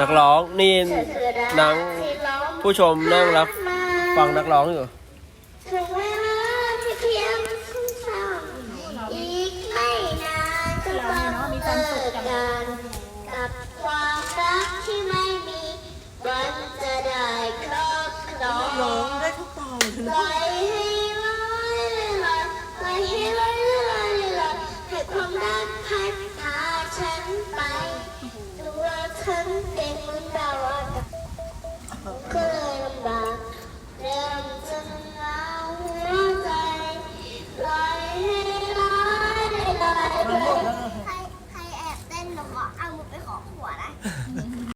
นักร้องนี่นังผู้ชมนั่งรับฟังนักร้องอยู่ถึงเวลาที่เพียงสั้นๆอีกไม่นานก็ต้องเลิกกันกับความรักที่ไม่มีวันจะได้ครอบครองร้องได้ทุกตอนเลยปล่อยให้ลอย ครั้งเองเหมือนดาวอากาศก็เลยลำบากเริ่มจะเหงาหัวใจปล่อยให้ลอยลอยลใครใครแอบเต้นหนูขอเอามือไปขอขวดนะ